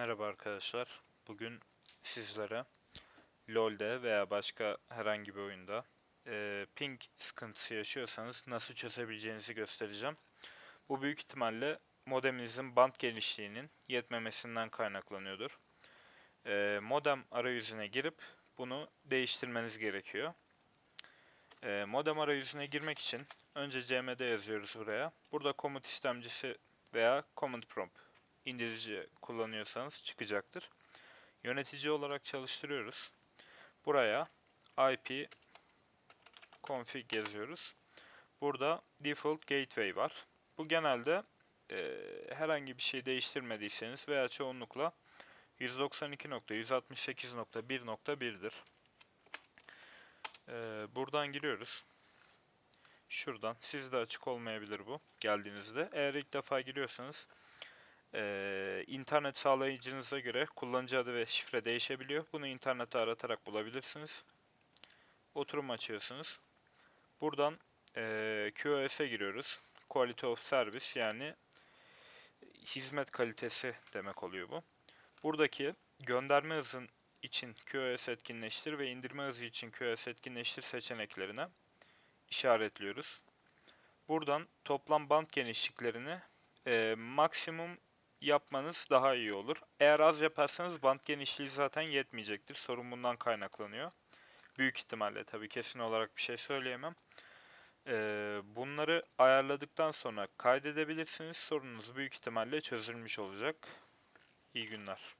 Merhaba arkadaşlar. Bugün sizlere LoL'de veya başka herhangi bir oyunda e, ping sıkıntısı yaşıyorsanız nasıl çözebileceğinizi göstereceğim. Bu büyük ihtimalle modeminizin band genişliğinin yetmemesinden kaynaklanıyordur. E, modem arayüzüne girip bunu değiştirmeniz gerekiyor. E, modem arayüzüne girmek için önce cmd yazıyoruz buraya. Burada komut istemcisi veya command prompt indirici kullanıyorsanız çıkacaktır. Yönetici olarak çalıştırıyoruz. Buraya IP config yazıyoruz. Burada default gateway var. Bu genelde e, herhangi bir şey değiştirmediyseniz veya çoğunlukla 192.168.1.1'dir. E, buradan giriyoruz. Şuradan. Sizde açık olmayabilir bu geldiğinizde. Eğer ilk defa giriyorsanız ee, internet sağlayıcınıza göre kullanıcı adı ve şifre değişebiliyor. Bunu internette aratarak bulabilirsiniz. Oturum açıyorsunuz. Buradan e, QoS'e giriyoruz. Quality of Service yani hizmet kalitesi demek oluyor bu. Buradaki gönderme hızın için QoS etkinleştir ve indirme hızı için QoS etkinleştir seçeneklerine işaretliyoruz. Buradan toplam band genişliklerini e, maksimum yapmanız daha iyi olur. Eğer az yaparsanız band genişliği zaten yetmeyecektir. Sorun bundan kaynaklanıyor. Büyük ihtimalle tabii kesin olarak bir şey söyleyemem. Ee, bunları ayarladıktan sonra kaydedebilirsiniz. Sorununuz büyük ihtimalle çözülmüş olacak. İyi günler.